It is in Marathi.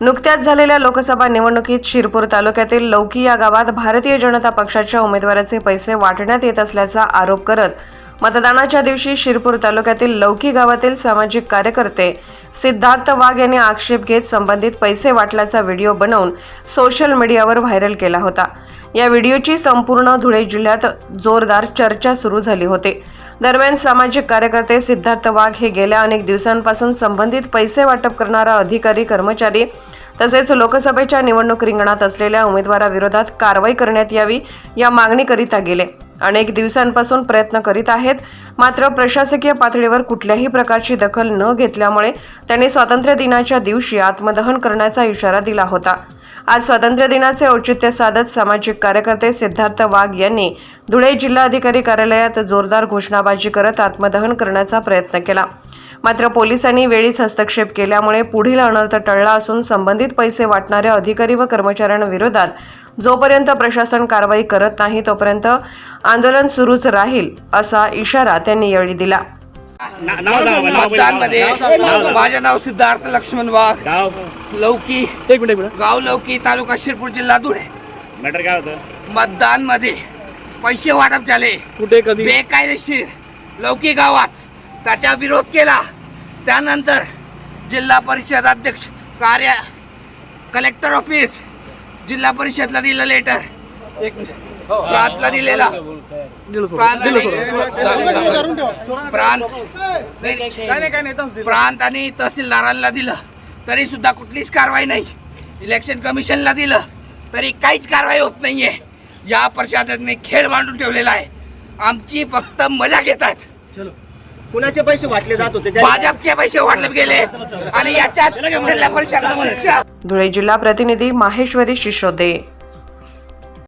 नुकत्याच झालेल्या लोकसभा निवडणुकीत शिरपूर तालुक्यातील लौकी या गावात भारतीय जनता पक्षाच्या उमेदवाराचे पैसे वाटण्यात येत असल्याचा आरोप करत मतदानाच्या दिवशी शिरपूर तालुक्यातील लौकी गावातील सामाजिक कार्यकर्ते सिद्धार्थ वाघ यांनी आक्षेप घेत संबंधित पैसे वाटल्याचा व्हिडिओ बनवून सोशल मीडियावर व्हायरल केला होता. या व्हिडिओची संपूर्ण धुळे जिल्ह्यात जोरदार चर्चा सुरू झाली होती. दरम्यान सामाजिक कार्यकर्ते सिद्धार्थ वाघ हे गेल्या अनेक दिवसांपासून संबंधित पैसे वाटप करणारा अधिकारी कर्मचारी तसेच लोकसभेच्या निवडणूक रिंगणात असलेल्या उमेदवाराविरोधात कारवाई करण्यात यावी या मागणीकरिता गेले. अनेक दिवसांपासून प्रयत्न करीत आहेत मात्र प्रशासकीय पातळीवर कुठल्याही प्रकारची दखल न घेतल्यामुळे त्यांनी स्वातंत्र्य दिनाच्या दिवशी आत्मदहन करण्याचा इशारा दिला होता. आज स्वातंत्र्य दिनाचे औचित्य साधत सामाजिक कार्यकर्ते सिद्धार्थ वाघ यांनी धुळे जिल्हाधिकारी कार्यालयात जोरदार घोषणाबाजी करत आत्मदहन करण्याचा प्रयत्न केला. मात्र पोलिसांनी वेळीच हस्तक्षेप केल्यामुळे पुढील अनर्थ टळला असून संबंधित पैसे वाटणाऱ्या अधिकारी व कर्मचाऱ्यांविरोधात जोपर्यंत प्रशासन कारवाई करत नाही तोपर्यंत आंदोलन सुरूच राहील असा इशारा त्यांनी यावेळी दिला. ना- नाव माझे सिद्धार्थ लक्ष्मण वाघ. गाव लौकी. एक मिनिट एक मिनिट. गाव लौकी तालुका शिरपूर जिल्हा धुळे. मॅटर काय होतं? मतदानमध्ये पैसे वाटप झाले. कुठे कधी? बेकायदेशीर लौकी गावात त्याचा विरोध केला. त्यानंतर जिल्हा परिषद अध्यक्ष कार्य कलेक्टर ऑफिस जिल्हा परिषदला दिलं लेटर एक मिनिट. प्रांतला दिलेला. प्रांत. प्रांत प्रांत आणि तहसीलदारांना दिलं. तरी सुद्धा कुठलीच कारवाई नाही. इलेक्शन कमिशनला दिलं. तरी काहीच कारवाई होत नाहीये. या प्रशासनाने खेळ मांडून ठेवलेला आहे. आमची फक्त मजा घेतात. कुणाचे पैसे वाटले जात होते? भाजपचे पैसे वाटले गेले आणि याच्यात जिल्हा परिषद धुळे जिल्हा प्रतिनिधी माहेश्वरी शिशोदे